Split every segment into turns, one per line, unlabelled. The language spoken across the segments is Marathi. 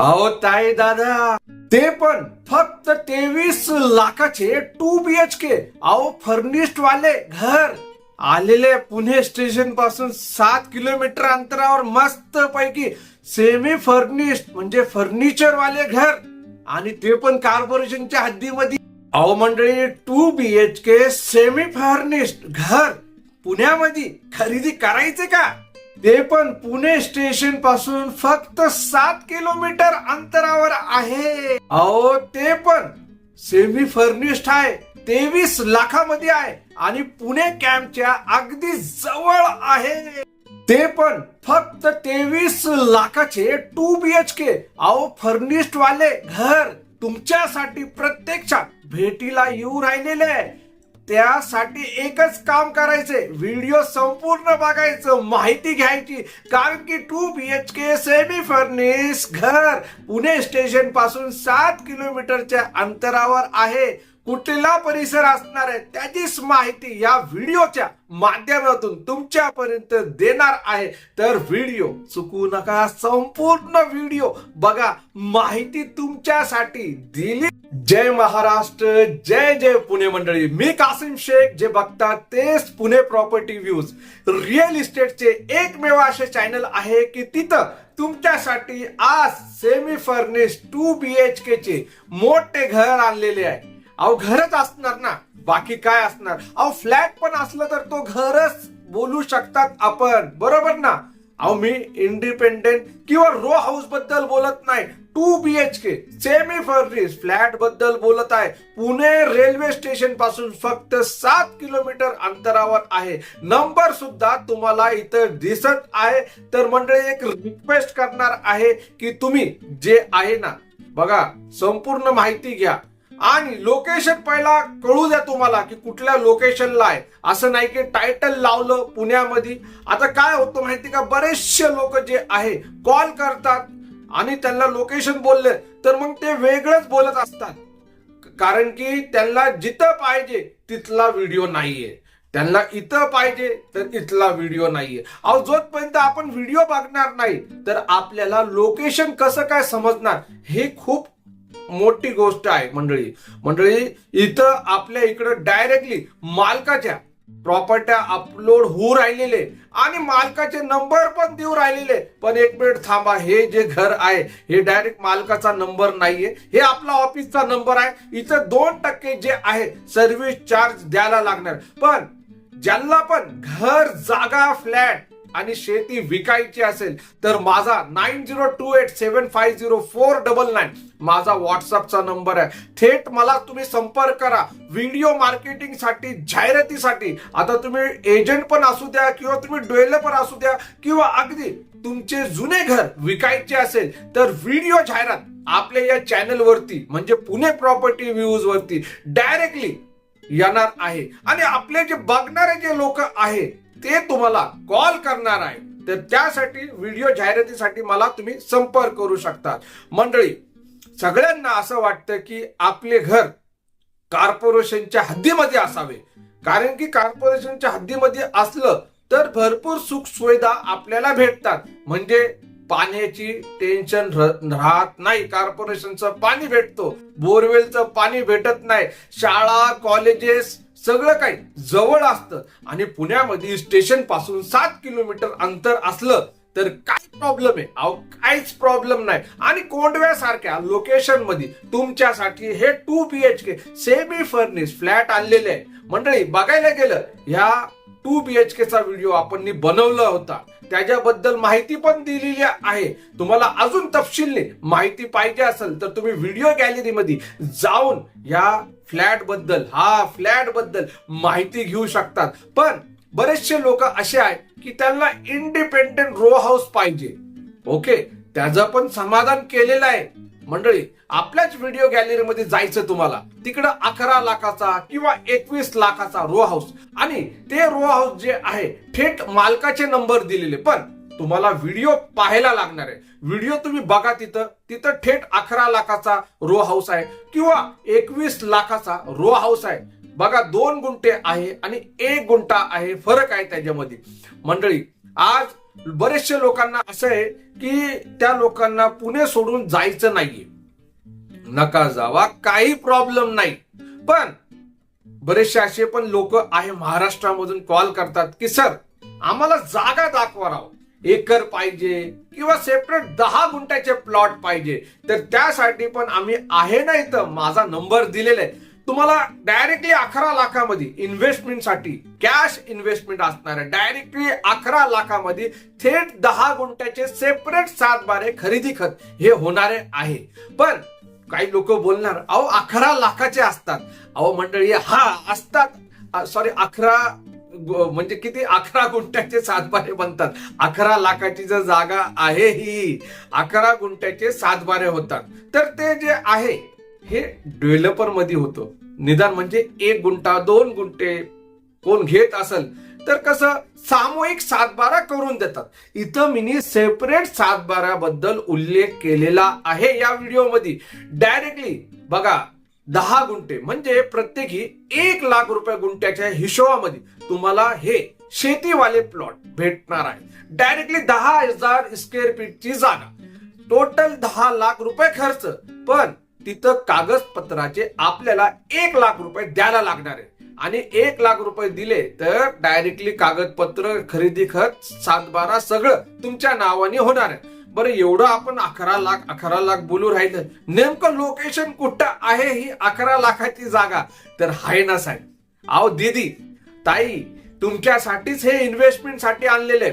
अहो ताई दादा. ते पण फक्त तेवीस लाखाचे टू बी एच के अहो फर्निश्ड वाले घर. आलेले पुणे स्टेशनपासून सात किलोमीटर अंतरावर मस्त पैकी सेमी फर्निश्ड म्हणजे फर्निचर वाले घर. आणि ते पण कॉर्पोरेशनच्या हद्दीमध्ये. अहो मंडळी two B H K semi furnished घर. पुण्यामध्ये खरेदी करायचे का? ते पण पुणे स्टेशनपासून फक्त सात किलोमीटर अंतरावर आहे. अहो ते पण. सेमी फर्निश्ड आहे तेवीस लाखामध्ये आहे आणि पुणे कॅम्पच्या अगदी जवळ आहे. ते पण फक्त तेवीस लाखाचे टू बी एच के अहो फर्निश्ड वाले घर तुमच्यासाठी प्रत्यक्षात भेटीला येऊ राहिलेले आहे. त्यासाठी एकच काम करायचंय. व्हिडिओ संपूर्ण बघायचं माहिती घ्यायची. कारण की two B H K semi furnish घर पुणे स्टेशनपासून सात किलोमीटरच्या अंतरावर आहे. कुठला परिसर असणार आहे त्याचीच माहिती या व्हिडिओच्या माध्यमातून तुमच्यापर्यंत देणार आहे. तर व्हिडिओ चुकू नका संपूर्ण व्हिडिओ बघा. माहिती तुमच्यासाठी दिली. जय महाराष्ट्र जय जय पुणे मंडळी. मी कासिम शेख जे बघतात तेच पुणे प्रॉपर्टी व्ह्यूज. रिअल इस्टेटचे एकमेव असे चॅनल आहे की तिथं तुमच्यासाठी आज semi furnish two B H K चे मोठे घर आणलेले आहे. अहो घरच असणार ना. बाकी काय असणार? अहो फ्लॅट पण असलं तर तो घरच बोलू शकतात आपण. बरोबर ना? अहो मी इंडिपेंडेंट किंवा रो हाऊसबद्दल बोलत नाही. Two B H K semi furnish फ्लॅटबद्दल बोलत आहे. पुणे रेल्वे स्टेशनपासून फक्त सात किलोमीटर अंतरावर आहे. नंबर सुद्धा तुम्हाला इथं दिसत आहे. तर मंडळी एक रिक्वेस्ट करणार आहे की तुम्ही जे आहे ना बघा संपूर्ण माहिती घ्या. आणि लोकेशन पहिला कळू द्या तुम्हाला की कुठल्या लोकेशनला आहे. असं नाही की टायटल लावलं पुण्यामध्ये. आता काय होतं माहिती का? बरेचसे लोक जे आहे कॉल करतात आणि त्यांना लोकेशन बोलले तर मग ते वेगळंच बोलत असतात. कारण की त्यांना जिथं पाहिजे तिथला व्हिडिओ नाहीये. त्यांना इथं पाहिजे तर इथला व्हिडिओ नाहीये. अहो जोपर्यंत आपण व्हिडिओ बघणार नाही तर आपल्याला लोकेशन कसं काय समजणार हे खूप मोठी गोष्ट आहे मंडळी. मंडळी इथं आपल्या इकडं डायरेक्टली मालकाच्या प्रॉपर्ट्या अपलोड होऊ राहिलेले आणि मालकाचे नंबर पण देऊ राहिलेले. पण एक मिनिट थांबा हे जे घर आहे हे डायरेक्ट मालकाचा नंबर नाहीये. हे आपला ऑफिसचा नंबर आहे. इथं दोन टक्के जे आहे सर्व्हिस चार्ज द्यायला लागणार. पण ज्यांना पण घर जागा फ्लॅट आणि शेती विकायची असेल तर माझा nine zero two eight seven five zero four double nine माझा व्हॉट्सअपचा नंबर आहे. थेट मला तुम्ही संपर्क करा. व्हिडिओ मार्केटिंगसाठी जाहिरातीसाठी. आता तुम्ही एजंट पण असू द्या किंवा तुम्ही डेव्हलपर असू द्या किंवा अगदी तुमचे जुने घर विकायचे असेल तर व्हिडिओ जाहिरात आपल्या या चॅनल वरती म्हणजे पुणे प्रॉपर्टी व्ह्यूज वरती डायरेक्टली येणार आहे. आणि आपले जे बघणारे जे लोक आहे ते तुम्हाला कॉल करणार आहे तर त्यासाठी व्हिडिओ जाहिरातीसाठी मला तुम्ही संपर्क करू शकता मंडळी सगळ्यांना असं वाटतं की आपले घर कॉर्पोरेशनच्या हद्दीमध्ये असावे. कारण की कॉर्पोरेशनच्या हद्दीमध्ये असलं तर भरपूर सुख सुविधा आपल्याला भेटतात. म्हणजे पाण्याची टेन्शन राहत नाही. कॉर्पोरेशनचं पाणी भेटतो. बोरवेलचं पाणी भेटत नाही. शाळा कॉलेजेस सगळं काही जवळ असतं. आणि पुण्यामध्ये स्टेशनपासून सात किलोमीटर अंतर असलं तर काय प्रॉब्लेम आहे. अहो काहीच प्रॉब्लेम नाही. आणि कोंडव्यासारख्या लोकेशनमध्ये तुमच्यासाठी हे two B H K semi furnish flat आणलेले आहे. मंडळी बघायला गेलं ह्या टू बी एच चा व्हिडिओ आपण बनवला होता. त्याच्याबद्दल माहिती पण दिलेली आहे. तुम्हाला अजून तपशील माहिती पाहिजे असेल तर तुम्ही व्हिडिओ गॅलरीमध्ये जाऊन या फ्लॅटबद्दल हा फ्लॅटबद्दल माहिती घेऊ शकतात. पण बरेचसे लोक असे आहेत की त्यांना इंडिपेंडेंट रो हाऊस पाहिजे. ओके त्याचं पण समाधान केलेलं आहे. मंडळी आपल्याच व्हिडिओ गॅलरीमध्ये जायचं तुम्हाला. तिकडं अकरा लाखाचा किंवा एकवीस लाखाचा रो हाऊस आणि ते रो हाऊस जे आहे थेट मालकाचे नंबर दिलेले. पण तुम्हाला व्हिडिओ पाहायला लागणार आहे. व्हिडिओ तुम्ही बघा तिथं. तिथं थेट अकरा लाखाचा रो हाऊस आहे किंवा एकवीस लाखाचा रो हाऊस आहे. बघा दोन गुंठे आहे आणि एक गुंठा आहे. फरक आहे त्याच्यामध्ये. मंडळी आज बरेचशे लोकांना असं आहे की त्या लोकांना पुणे सोडून जायचं नाहीये. नका जावा काही प्रॉब्लेम नाही. पण बरेचसे असे पण लोक आहे महाराष्ट्रामधून कॉल करतात की सर आम्हाला जागा दाखवा राव. एकर पाहिजे किंवा सेपरेट दहा गुंठ्याचे प्लॉट पाहिजे. तर त्यासाठी पण आम्ही आहे ना इथं. माझा नंबर दिलेला आहे. तुम्हाला डायरेक्टली अकरा लाखामध्ये इन्व्हेस्टमेंटसाठी कॅश इन्व्हेस्टमेंट असणार आहे. डायरेक्टली अकरा लाखामध्ये थेट दहा गुंठ्याचे सेपरेट सात बारे खरेदी खत हे होणारे आहे. पण काही लोक बोलणार अहो अकरा लाखाचे असतात. अहो मंडळी हा असतात. सॉरी अकरा म्हणजे किती? अकरा गुंठ्याचे सातबारे बनतात. अकरा लाखाची जर जागा आहे ही अकरा गुंठ्याचे सातबारे होतात. तर ते जे आहे हे डेव्हलपरमध्ये होतं. निदान म्हणजे एक गुंठा दोन गुंठे कोण घेत असेल तर कसं सामूहिक सातबारा करून देतात. इथं मिनी सेपरेट सातबाराबद्दल उल्लेख केलेला आहे या व्हिडिओमध्ये. डायरेक्टली बघा दहा गुंठे म्हणजे प्रत्येकी एक लाख रुपये गुंठ्याच्या हिशोबामध्ये तुम्हाला हे शेतीवाले प्लॉट भेटणार आहे. डायरेक्टली दहा हजार स्क्वेअर फीटची जागा. टोटल दहा लाख रुपये खर्च. पण तिथं कागदपत्राचे आपल्याला एक लाख रुपये द्यायला लागणार आहे. आणि एक लाख रुपये दिले तर डायरेक्टली कागदपत्र खरेदी खत सातबारा सगळं तुमच्या नावाने होणार आहे. बरं एवढं आपण अकरा लाख अकरा लाख बोलू राहिलं. नेमकं लोकेशन कुठं आहे ही अकरा लाखाची जागा? तर हाय ना साहेब. अहो दीदी ताई तुमच्यासाठीच हे इन्व्हेस्टमेंटसाठी आणलेले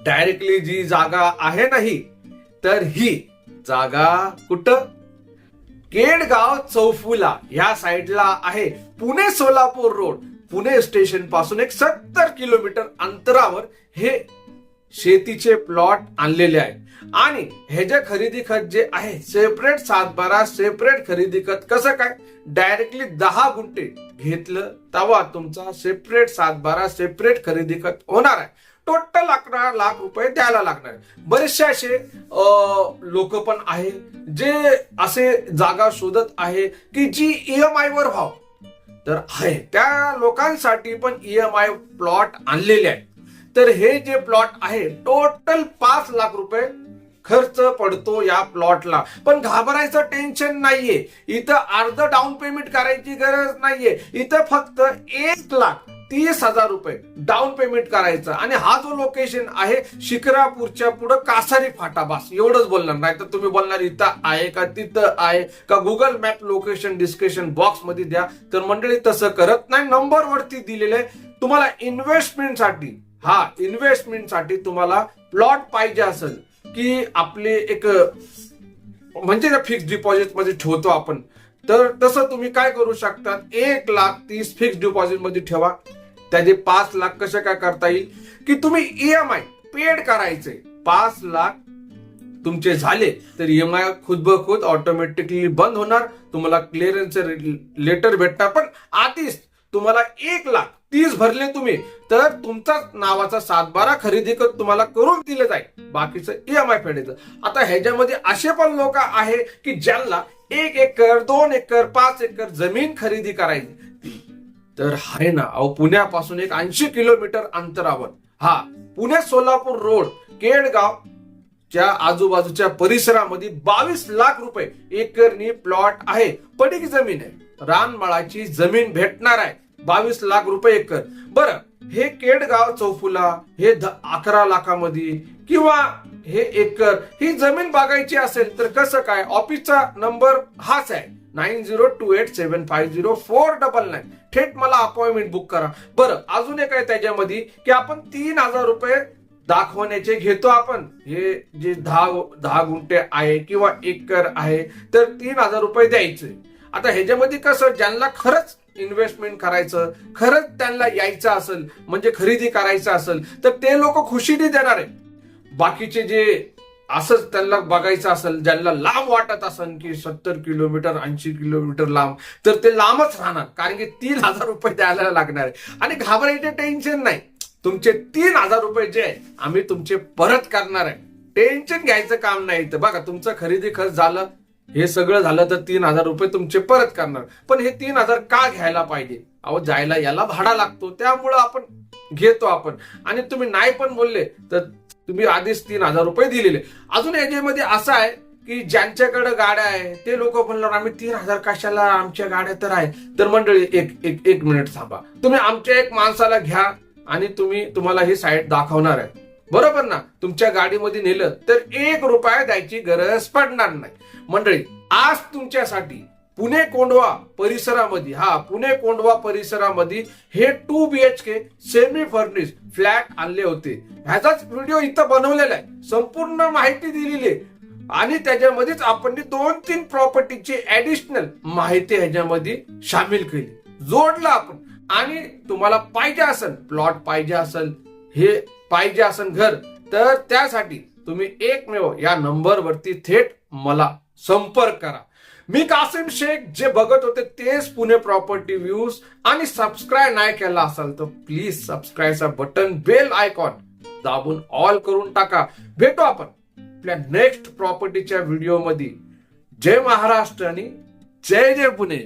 डायरेक्टली जी जागा आहे नाही तर ही जागा कुठं? केडगाव चौफुला ह्या साईडला आहे. पुणे सोलापूर रोड. पुणे स्टेशनपासून एक सत्तर किलोमीटर अंतरावर हे शेतीचे प्लॉट आणलेले आहे आणि हे जे खरेदी खत जे आहे सेपरेट सातबारा सेपरेट खरेदी खत कसं काय? डायरेक्टली दहा गुंठे घेतलं तेव्हा तुमचा सेपरेट सातबारा सेपरेट खरेदी खत होणार आहे. टोटल अकरा लाख रुपये द्यायला लागणार आहे. बरेचसे असे लोक पण आहे जे असे जागा शोधत आहे की जी ईएमआय वर व्हाव. तर आहे त्या लोकांसाठी पण ईएमआय प्लॉट आणलेले आहे तर हे जे प्लॉट आहे टोटल पाच लाख रुपये खर्च पडतो या प्लॉटला. पण घाबरायचं टेन्शन नाहीये. इथं अर्ध डाऊन पेमेंट करायची गरज नाहीये. इथं फक्त एक लाख तीस हजार रुपये डाऊन पेमेंट करायचं. आणि हा जो लोकेशन आहे शिक्रापूरच्या पुढं कासारी फाटा बास. एवढंच बोलणार. नाही तर तुम्ही बोलणार इथं आहे का तिथं आहे का? गुगल मॅप लोकेशन डिस्क्रिप्शन बॉक्समध्ये द्या. तर मंडळी तसं करत नाही. नंबर वरती दिलेले तुम्हाला इन्व्हेस्टमेंटसाठी हा इन्व्हेस्टमेंटसाठी तुम्हाला प्लॉट पाहिजे असेल की आपले एक म्हणजे फिक्स डिपॉझिटमध्ये ठेवतो आपण. तर तसं तुम्ही काय करू शकतात? एक लाख तीस फिक्स डिपॉझिटमध्ये ठेवा. त्याचे पाच लाख कसे काय करता येईल? की तुम्ही ईएमआय पेड करायचे. पाच लाख तुमचे झाले तर ईएमआय खुद ब खुद ऑटोमॅटिकली बंद होणार. तुम्हाला क्लिअरन्स लेटर भेटणार. पण आधीच तुम्हाला एक लाख तीस भरले तुम्ही तर तुमचा नावाचा सातबारा खरेदी कर तुम्हाला करून दिले जाईल. बाकीचं ईएमआय फेडायचं. आता ह्याच्यामध्ये असे पण लोक आहे की ज्यांना एक एकर दोन एकर पाच एकर जमीन खरेदी करायची. तर आहे ना अहो पुण्यापासून एक ऐंशी किलोमीटर अंतरावर. हा पुणे सोलापूर रोड केडगाव च्या आजूबाजूच्या परिसरामध्ये बावीस लाख रुपये एकरनी प्लॉट आहे. पडीक जमीन आहे. रानमाळाची जमीन भेटणार आहे. बावीस लाख रुपये एकर. बरं हे केडगाव चौफुला हे द- अकरा लाखामध्ये किंवा हे एकर ही जमीन बघायची असेल तर कसं काय? ऑफिसचा नंबर हाच आहे. Nine zero two eight seven five zero four double nine. थेट मला अपॉइंटमेंट बुक करा. बरं अजून एक आहे त्याच्यामध्ये की आपण तीन हजार रुपये दाखवण्याचे घेतो आपण. हे जे दहा दहा गुंठे आहे किंवा एकर आहे तर तीन हजार रुपये द्यायचे. आता ह्याच्यामध्ये कसं ज्यांना खरंच इन्व्हेस्टमेंट करायचं खरंच त्यांना यायचं असेल म्हणजे खरेदी करायचं असेल तर ते लोक खुशीने देणार आहे बाकीचे जे असंच त्यांना बघायचं असेल ज्यांना लांब वाटत असेल की सत्तर किलोमीटर ऐंशी किलोमीटर लांब तर ते लांबच राहणार. कारण की तीन हजार रुपये द्यायला लागणार आहे. आणि घाबरायचे टेन्शन नाही. तुमचे तीन हजार रुपये जे आहे आम्ही तुमचे परत करणार आहे. टेन्शन घ्यायचं काम नाही तर बघा तुमचं खरेदी खर्च झालं हे सगळं झालं तर तीन हजार रुपये तुमचे परत करणार. पण हे तीन हजार का घ्यायला पाहिजे? अहो जायला याला भाडा लागतो. त्यामुळं आपण घेतो आपण. आणि तुम्ही नाही पण बोलले तर तुम्ही आधीच तीन हजार रुपये दिलेले. अजून याच्यामध्ये असं आहे की ज्यांच्याकडे गाड्या आहे ते लोक म्हणणार आम्ही तीन हजार कशाला? आमच्या गाड्या तर आहे तर मंडळी एक एक एक मिनिट थांबा. तुम्ही आमच्या एक माणसाला घ्या आणि तुम्ही तुम्हाला ही साईट दाखवणार आहे. बरोबर ना? तुमच्या गाडीमध्ये नेलं तर एक रुपया द्यायची गरज पडणार नाही. मंडळी आज तुमच्यासाठी पुणे कोंडवा परिसरामध्ये हा पुणे कोंडवा परिसरामध्ये हे two B H K semi furnish flat आणले होते. ह्याचाच व्हिडिओ इथं बनवलेला आहे. संपूर्ण माहिती दिलेली आहे. आणि त्याच्यामध्येच आपण दोन तीन प्रॉपर्टीची ऍडिशनल माहिती ह्याच्यामध्ये सामील केली. जोडलं आपण. आणि तुम्हाला पाहिजे असेल प्लॉट पाहिजे असेल हे पाहिजे असेल घर तर त्यासाठी तुम्ही एकमेव या नंबरवरती थेट मला संपर्क करा. मी कासिम शेख जे बघत होते तेच पुणे प्रॉपर्टी व्ह्यूज. आणि सबस्क्राईब नाही केला असाल तर प्लीज सबस्क्राईबचा बटन बेल आयकॉन दाबून ऑल करून टाका. भेटू आपण आपल्या नेक्स्ट प्रॉपर्टीच्या व्हिडिओमध्ये जय महाराष्ट्र आणि जय जय पुणे.